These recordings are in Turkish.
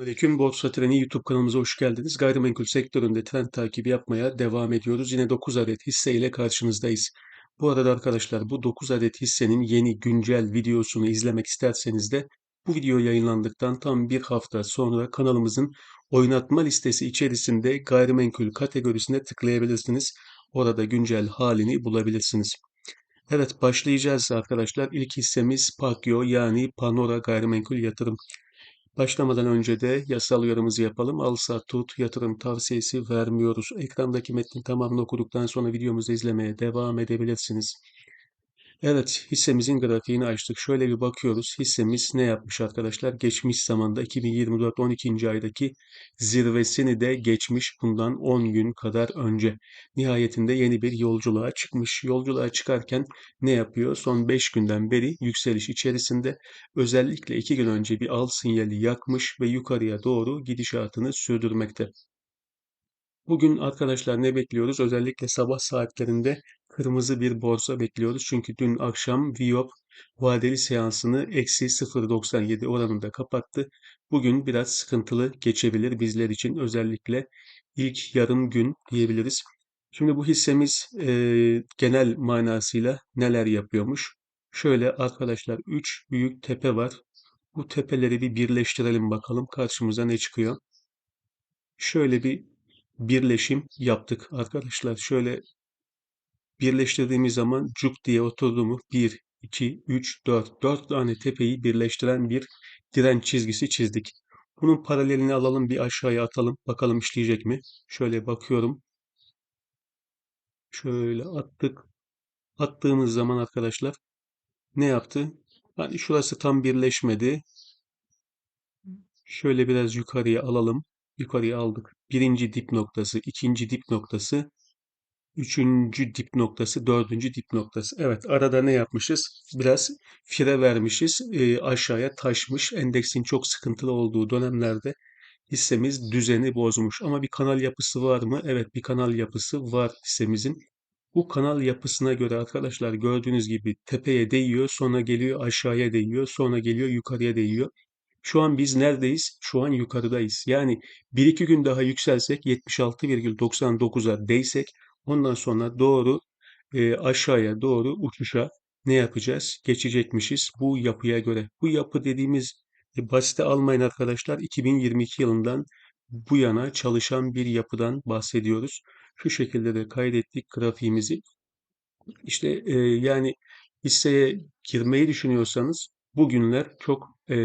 Aleyküm Borsa Treni YouTube kanalımıza hoş geldiniz. Gayrimenkul sektöründe trend takibi yapmaya devam ediyoruz. Yine 9 adet hisse ile karşınızdayız. Bu arada arkadaşlar bu 9 adet hissenin yeni güncel videosunu izlemek isterseniz de bu video yayınlandıktan tam bir hafta sonra kanalımızın oynatma listesi içerisinde gayrimenkul kategorisine tıklayabilirsiniz. Orada güncel halini bulabilirsiniz. Evet başlayacağız arkadaşlar. İlk hissemiz Pakyo yani Panora Gayrimenkul Yatırım. Başlamadan önce de yasal uyarımızı yapalım. Al sat tut yatırım tavsiyesi vermiyoruz. Ekrandaki metnin tamamını okuduktan sonra videomuzu izlemeye devam edebilirsiniz. Evet, hissemizin grafiğini açtık. Şöyle bir bakıyoruz. Hissemiz ne yapmış arkadaşlar? Geçmiş zamanda 2024 12. aydaki zirvesini de geçmiş bundan 10 gün kadar önce. Nihayetinde yeni bir yolculuğa çıkmış. Yolculuğa çıkarken ne yapıyor? Son 5 günden beri yükseliş içerisinde özellikle 2 gün önce bir al sinyali yakmış ve yukarıya doğru gidişatını sürdürmekte. Bugün arkadaşlar ne bekliyoruz? Özellikle sabah saatlerinde kırmızı bir borsa bekliyoruz. Çünkü dün akşam Viyop vadeli seansını eksi 0.97 oranında kapattı. Bugün biraz sıkıntılı geçebilir bizler için. Özellikle ilk yarım gün diyebiliriz. Şimdi bu hissemiz e, genel manasıyla neler yapıyormuş? Şöyle arkadaşlar 3 büyük tepe var. Bu tepeleri bir birleştirelim bakalım karşımıza ne çıkıyor. Şöyle bir birleşim yaptık arkadaşlar. Şöyle birleştirdiğimiz zaman cuk diye oturdu mu 1, 2, 3, 4. 4 tane tepeyi birleştiren bir direnç çizgisi çizdik. Bunun paralelini alalım bir aşağıya atalım. Bakalım işleyecek mi? Şöyle bakıyorum. Şöyle attık. Attığımız zaman arkadaşlar ne yaptı? Hani şurası tam birleşmedi. Şöyle biraz yukarıya alalım. Yukarıya aldık. Birinci dip noktası, ikinci dip noktası, üçüncü dip noktası, dördüncü dip noktası. Evet arada ne yapmışız? Biraz fire vermişiz. E, aşağıya taşmış. Endeksin çok sıkıntılı olduğu dönemlerde hissemiz düzeni bozmuş. Ama bir kanal yapısı var mı? Evet bir kanal yapısı var hissemizin. Bu kanal yapısına göre arkadaşlar gördüğünüz gibi tepeye değiyor, sonra geliyor aşağıya değiyor, sonra geliyor yukarıya değiyor. Şu an biz neredeyiz? Şu an yukarıdayız. Yani bir iki gün daha yükselsek 76,99'a değsek ondan sonra doğru e, aşağıya doğru uçuşa ne yapacağız? Geçecekmişiz bu yapıya göre. Bu yapı dediğimiz e, basite almayın arkadaşlar. 2022 yılından bu yana çalışan bir yapıdan bahsediyoruz. Şu şekilde de kaydettik grafiğimizi. İşte e, yani hisseye girmeyi düşünüyorsanız bugünler çok e,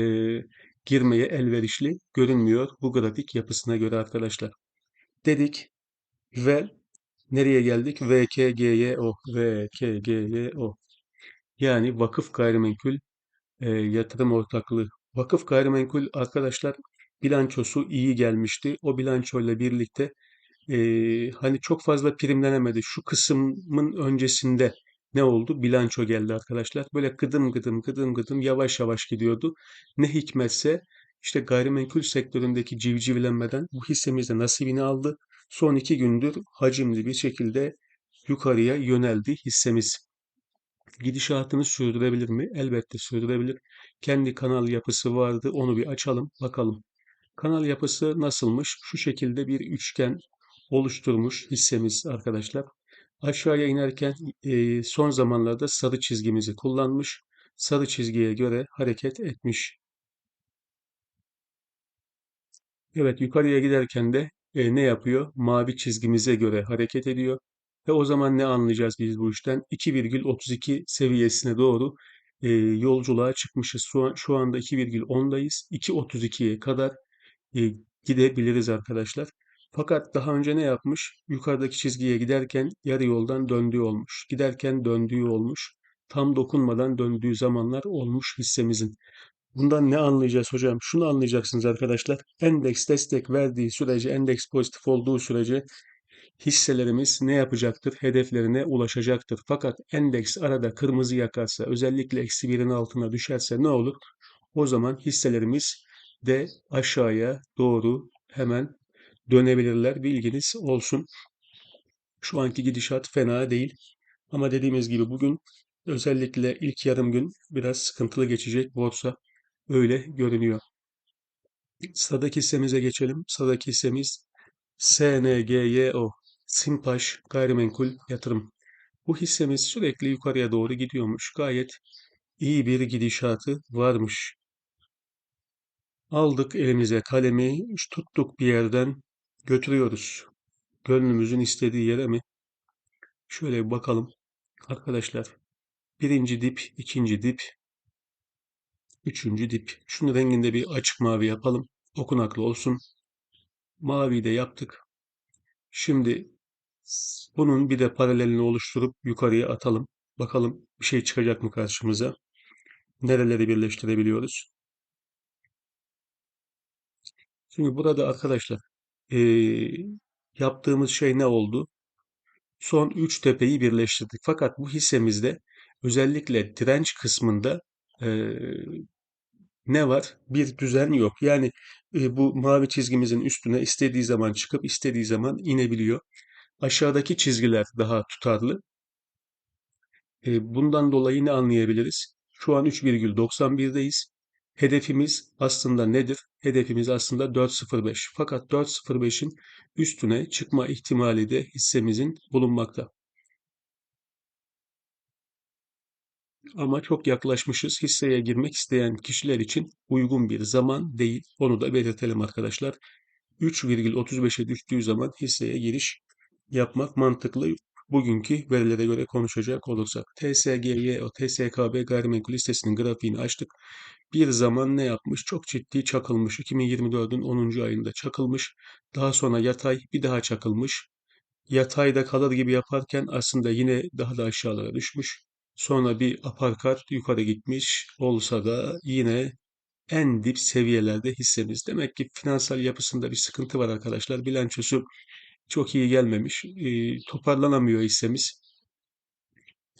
girmeye elverişli görünmüyor bu grafik yapısına göre arkadaşlar. Dedik ve nereye geldik? VKGYO, VKGYO. Yani Vakıf Gayrimenkul e, Yatırım Ortaklığı. Vakıf Gayrimenkul arkadaşlar bilançosu iyi gelmişti. O bilançoyla birlikte e, hani çok fazla primlenemedi. Şu kısmın öncesinde ne oldu? Bilanço geldi arkadaşlar. Böyle gıdım gıdım gıdım gıdım yavaş yavaş gidiyordu. Ne hikmetse işte gayrimenkul sektöründeki civcivlenmeden bu hissemiz nasibini aldı. Son iki gündür hacimli bir şekilde yukarıya yöneldi hissemiz. Gidişatını sürdürebilir mi? Elbette sürdürebilir. Kendi kanal yapısı vardı. Onu bir açalım, bakalım. Kanal yapısı nasılmış? Şu şekilde bir üçgen oluşturmuş hissemiz arkadaşlar. Aşağıya inerken e, son zamanlarda sarı çizgimizi kullanmış. Sarı çizgiye göre hareket etmiş. Evet yukarıya giderken de e, ne yapıyor? Mavi çizgimize göre hareket ediyor. Ve o zaman ne anlayacağız biz bu işten? 2,32 seviyesine doğru e, yolculuğa çıkmışız. Şu, an, şu anda 2,10'dayız. 2,32'ye kadar e, gidebiliriz arkadaşlar. Fakat daha önce ne yapmış? Yukarıdaki çizgiye giderken yarı yoldan döndüğü olmuş. Giderken döndüğü olmuş. Tam dokunmadan döndüğü zamanlar olmuş hissemizin. Bundan ne anlayacağız hocam? Şunu anlayacaksınız arkadaşlar. Endeks destek verdiği sürece, endeks pozitif olduğu sürece hisselerimiz ne yapacaktır? Hedeflerine ulaşacaktır. Fakat endeks arada kırmızı yakarsa, özellikle eksi birin altına düşerse ne olur? O zaman hisselerimiz de aşağıya doğru hemen dönebilirler. Bilginiz olsun. Şu anki gidişat fena değil. Ama dediğimiz gibi bugün özellikle ilk yarım gün biraz sıkıntılı geçecek borsa. Öyle görünüyor. Sıradaki hissemize geçelim. Sıradaki hissemiz SNGYO, Simpaş Gayrimenkul Yatırım. Bu hissemiz sürekli yukarıya doğru gidiyormuş. Gayet iyi bir gidişatı varmış. Aldık elimize kalemi, tuttuk bir yerden götürüyoruz. Gönlümüzün istediği yere mi? Şöyle bakalım. Arkadaşlar, birinci dip, ikinci dip, üçüncü dip. Şunu renginde bir açık mavi yapalım. Okunaklı olsun. Maviyi de yaptık. Şimdi bunun bir de paralelini oluşturup yukarıya atalım. Bakalım bir şey çıkacak mı karşımıza? Nereleri birleştirebiliyoruz? Şimdi burada arkadaşlar eee, yaptığımız şey ne oldu? Son 3 tepeyi birleştirdik. Fakat bu hissemizde özellikle direnç kısmında eee, ne var? Bir düzen yok. Yani e, bu mavi çizgimizin üstüne istediği zaman çıkıp istediği zaman inebiliyor. Aşağıdaki çizgiler daha tutarlı. E, bundan dolayı ne anlayabiliriz? Şu an 3,91'deyiz. Hedefimiz aslında nedir? Hedefimiz aslında 4.05. Fakat 4.05'in üstüne çıkma ihtimali de hissemizin bulunmakta. Ama çok yaklaşmışız. Hisseye girmek isteyen kişiler için uygun bir zaman değil. Onu da belirtelim arkadaşlar. 3,35'e düştüğü zaman hisseye giriş yapmak mantıklı. Bugünkü verilere göre konuşacak olursak. TSGY, o TSKB gayrimenkul listesinin grafiğini açtık. Bir zaman ne yapmış? Çok ciddi çakılmış. 2024'ün 10. ayında çakılmış. Daha sonra yatay bir daha çakılmış. Yatayda kalır gibi yaparken aslında yine daha da aşağılara düşmüş. Sonra bir aparkat yukarı gitmiş olsa da yine en dip seviyelerde hissemiz. Demek ki finansal yapısında bir sıkıntı var arkadaşlar. Bilançosu çok iyi gelmemiş. E, toparlanamıyor hissemiz.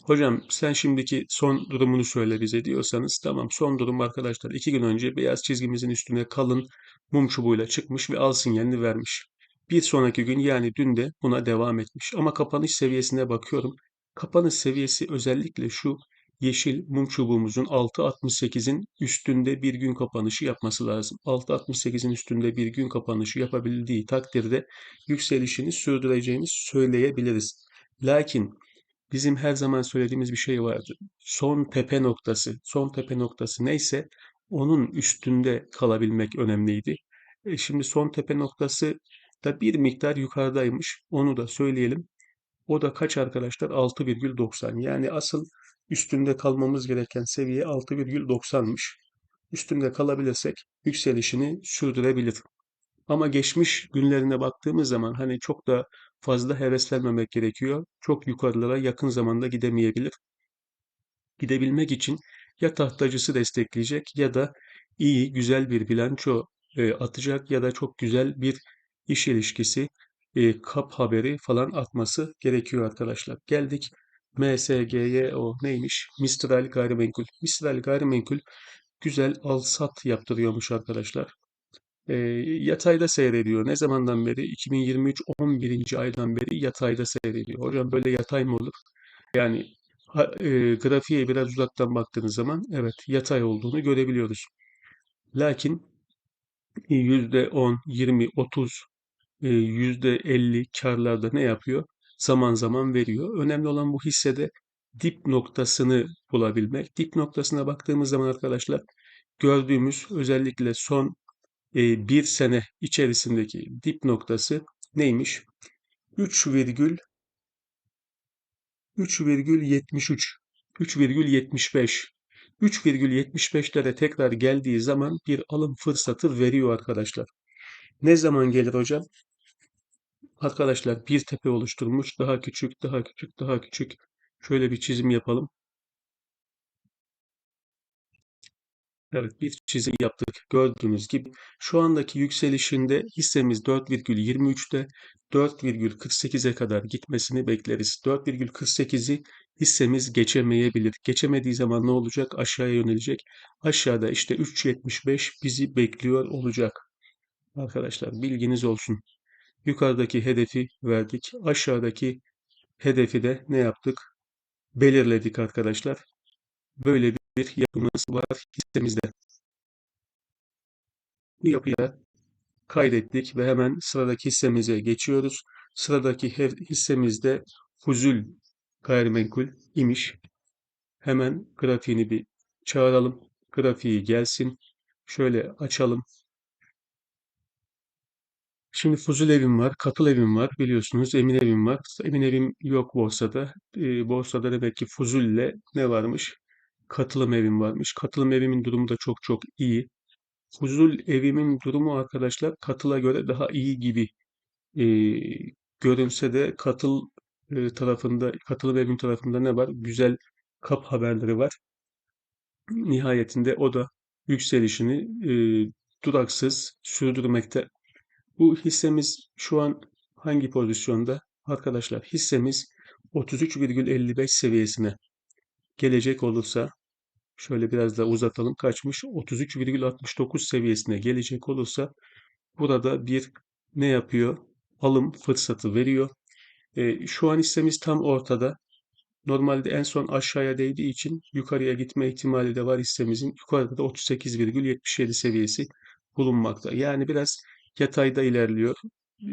Hocam sen şimdiki son durumunu söyle bize diyorsanız tamam son durum arkadaşlar. iki gün önce beyaz çizgimizin üstüne kalın mum çubuğuyla çıkmış ve al sinyalini vermiş. Bir sonraki gün yani dün de buna devam etmiş. Ama kapanış seviyesine bakıyorum. Kapanış seviyesi özellikle şu yeşil mum çubuğumuzun 6.68'in üstünde bir gün kapanışı yapması lazım. 6.68'in üstünde bir gün kapanışı yapabildiği takdirde yükselişini sürdüreceğini söyleyebiliriz. Lakin bizim her zaman söylediğimiz bir şey vardı. Son tepe noktası, son tepe noktası neyse onun üstünde kalabilmek önemliydi. E şimdi son tepe noktası da bir miktar yukarıdaymış. Onu da söyleyelim. O da kaç arkadaşlar? 6,90. Yani asıl üstünde kalmamız gereken seviye 6,90'mış. Üstünde kalabilirsek yükselişini sürdürebilir. Ama geçmiş günlerine baktığımız zaman hani çok da fazla heveslenmemek gerekiyor. Çok yukarılara yakın zamanda gidemeyebilir. Gidebilmek için ya tahtacısı destekleyecek ya da iyi, güzel bir bilanço e, atacak ya da çok güzel bir iş ilişkisi, e, kap haberi falan atması gerekiyor arkadaşlar. Geldik MSG'ye o neymiş? Mistral Gayrimenkul. Mistral Gayrimenkul güzel al-sat yaptırıyormuş arkadaşlar. E, yatayda seyrediyor. Ne zamandan beri? 2023 11. aydan beri yatayda seyrediyor. Hocam böyle yatay mı olur? Yani ha- e, grafiğe biraz uzaktan baktığınız zaman evet yatay olduğunu görebiliyoruz. Lakin %10, 20, 30, e, %50 karlarda ne yapıyor? Zaman zaman veriyor. Önemli olan bu hissede dip noktasını bulabilmek. Dip noktasına baktığımız zaman arkadaşlar gördüğümüz özellikle son e, bir sene içerisindeki dip noktası neymiş? 3,3 3,73 3,75 3,75'lere tekrar geldiği zaman bir alım fırsatı veriyor arkadaşlar. Ne zaman gelir hocam? Arkadaşlar bir tepe oluşturmuş. Daha küçük, daha küçük, daha küçük. Şöyle bir çizim yapalım. Evet bir çizim yaptık. Gördüğünüz gibi şu andaki yükselişinde hissemiz 4,23'te 4,48'e kadar gitmesini bekleriz. 4,48'i hissemiz geçemeyebilir. Geçemediği zaman ne olacak? Aşağıya yönelecek. Aşağıda işte 3.75 bizi bekliyor olacak. Arkadaşlar bilginiz olsun. Yukarıdaki hedefi verdik. Aşağıdaki hedefi de ne yaptık? Belirledik arkadaşlar. Böyle bir yapımız var hissemizde. Bu yapıya kaydettik ve hemen sıradaki hissemize geçiyoruz. Sıradaki he- hissemiz de Fuzul Gayrimenkul imiş. Hemen grafiğini bir çağıralım. Grafiği gelsin. Şöyle açalım. Şimdi Fuzul evim var, Katıl evim var biliyorsunuz. Emin evim var. Emin evim yok borsada. Ee, borsada demek ki Fuzul'le ne varmış? Katılım evim varmış. Katılım evimin durumu da çok çok iyi. Fuzul evimin durumu arkadaşlar katıla göre daha iyi gibi Ee, görünse de katıl e, tarafında, katılım evim tarafında ne var? Güzel kap haberleri var. Nihayetinde o da yükselişini e, duraksız sürdürmekte. Bu hissemiz şu an hangi pozisyonda? Arkadaşlar hissemiz 33,55 seviyesine gelecek olursa şöyle biraz da uzatalım kaçmış 33,69 seviyesine gelecek olursa burada bir ne yapıyor? Alım fırsatı veriyor. E, şu an hissemiz tam ortada. Normalde en son aşağıya değdiği için yukarıya gitme ihtimali de var hissemizin. Yukarıda da 38,77 seviyesi bulunmakta. Yani biraz yatayda ilerliyor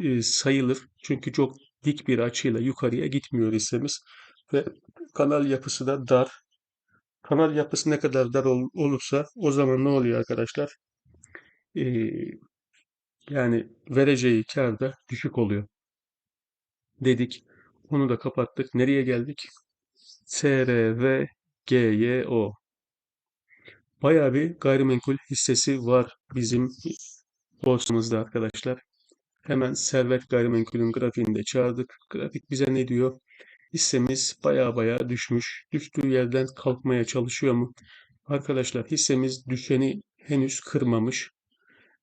e, sayılır. Çünkü çok dik bir açıyla yukarıya gitmiyor hissemiz. Ve kanal yapısı da dar. Kanal yapısı ne kadar dar ol- olursa o zaman ne oluyor arkadaşlar? E, yani vereceği kar da düşük oluyor dedik. Onu da kapattık. Nereye geldik? SRVGYO. Bayağı bir gayrimenkul hissesi var bizim borsamızda arkadaşlar. Hemen Servet Gayrimenkul'ün grafiğini de çağırdık. Grafik bize ne diyor? Hissemiz baya baya düşmüş. Düştüğü yerden kalkmaya çalışıyor mu? Arkadaşlar hissemiz düşeni henüz kırmamış.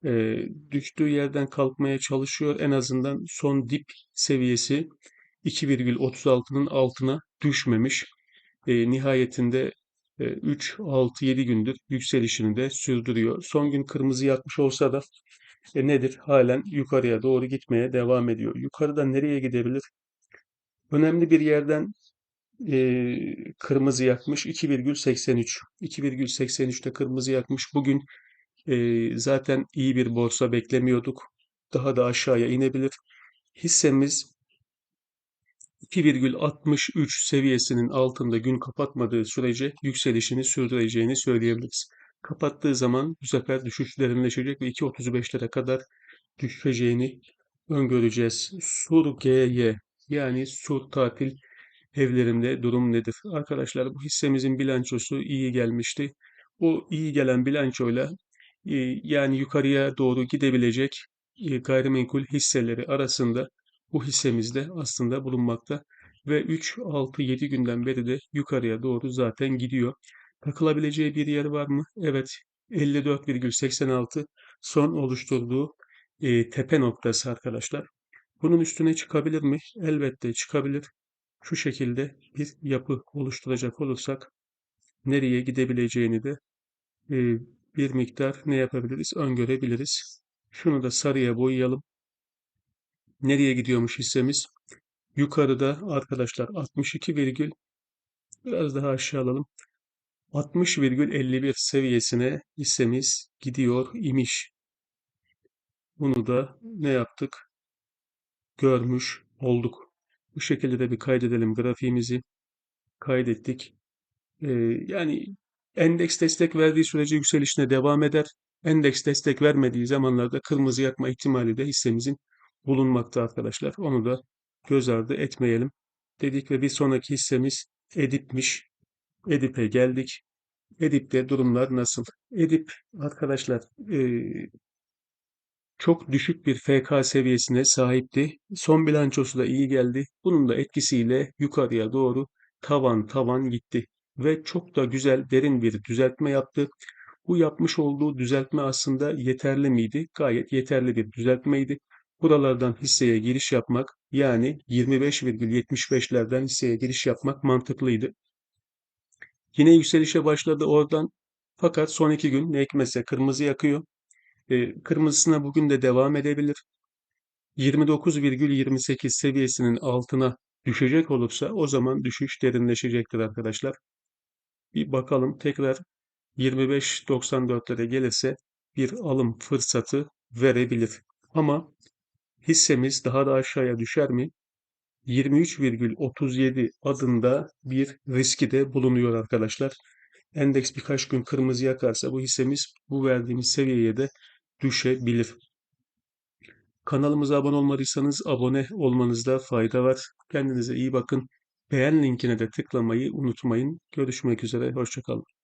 Ee, düştüğü yerden kalkmaya çalışıyor. En azından son dip seviyesi 2,36'nın altına düşmemiş. E, nihayetinde e, 3, 6, 7 gündür yükselişini de sürdürüyor. Son gün kırmızı yakmış olsa da e, nedir? Halen yukarıya doğru gitmeye devam ediyor. Yukarıda nereye gidebilir? Önemli bir yerden e, kırmızı yakmış 2,83. 2,83'te kırmızı yakmış. Bugün e, zaten iyi bir borsa beklemiyorduk. Daha da aşağıya inebilir. Hissemiz 2,63 seviyesinin altında gün kapatmadığı sürece yükselişini sürdüreceğini söyleyebiliriz. Kapattığı zaman bu sefer düşüş derinleşecek ve 2.35'lere kadar düşeceğini öngöreceğiz. Sur GY yani Sur tatil evlerinde durum nedir? Arkadaşlar bu hissemizin bilançosu iyi gelmişti. O iyi gelen bilançoyla e, yani yukarıya doğru gidebilecek e, gayrimenkul hisseleri arasında bu hissemiz de aslında bulunmakta ve 3, 6, 7 günden beri de yukarıya doğru zaten gidiyor. Takılabileceği bir yer var mı? Evet, 54,86 son oluşturduğu e, tepe noktası arkadaşlar. Bunun üstüne çıkabilir mi? Elbette çıkabilir. Şu şekilde bir yapı oluşturacak olursak nereye gidebileceğini de e, bir miktar ne yapabiliriz? Öngörebiliriz. Şunu da sarıya boyayalım. Nereye gidiyormuş hissemiz? Yukarıda arkadaşlar 62 virgül biraz daha aşağı alalım. 60,51 seviyesine hissemiz gidiyor imiş. Bunu da ne yaptık? Görmüş olduk. Bu şekilde de bir kaydedelim grafiğimizi. Kaydettik. Ee, yani endeks destek verdiği sürece yükselişine devam eder. Endeks destek vermediği zamanlarda kırmızı yakma ihtimali de hissemizin bulunmakta arkadaşlar. Onu da göz ardı etmeyelim dedik ve bir sonraki hissemiz Edip'miş. Edip'e geldik. Edip'te durumlar nasıl? Edip arkadaşlar e, çok düşük bir FK seviyesine sahipti. Son bilançosu da iyi geldi. Bunun da etkisiyle yukarıya doğru tavan tavan gitti ve çok da güzel derin bir düzeltme yaptı. Bu yapmış olduğu düzeltme aslında yeterli miydi? Gayet yeterli bir düzeltmeydi. Buralardan hisseye giriş yapmak yani 25,75'lerden hisseye giriş yapmak mantıklıydı. Yine yükselişe başladı oradan. Fakat son iki gün ne hikmetse kırmızı yakıyor. E, kırmızısına bugün de devam edebilir. 29,28 seviyesinin altına düşecek olursa o zaman düşüş derinleşecektir arkadaşlar. Bir bakalım tekrar 25.94'lere gelirse bir alım fırsatı verebilir. Ama hissemiz daha da aşağıya düşer mi? 23,37 adında bir riski de bulunuyor arkadaşlar. Endeks birkaç gün kırmızı yakarsa bu hissemiz bu verdiğimiz seviyeye de düşebilir. Kanalımıza abone olmadıysanız abone olmanızda fayda var. Kendinize iyi bakın. Beğen linkine de tıklamayı unutmayın. Görüşmek üzere. Hoşçakalın.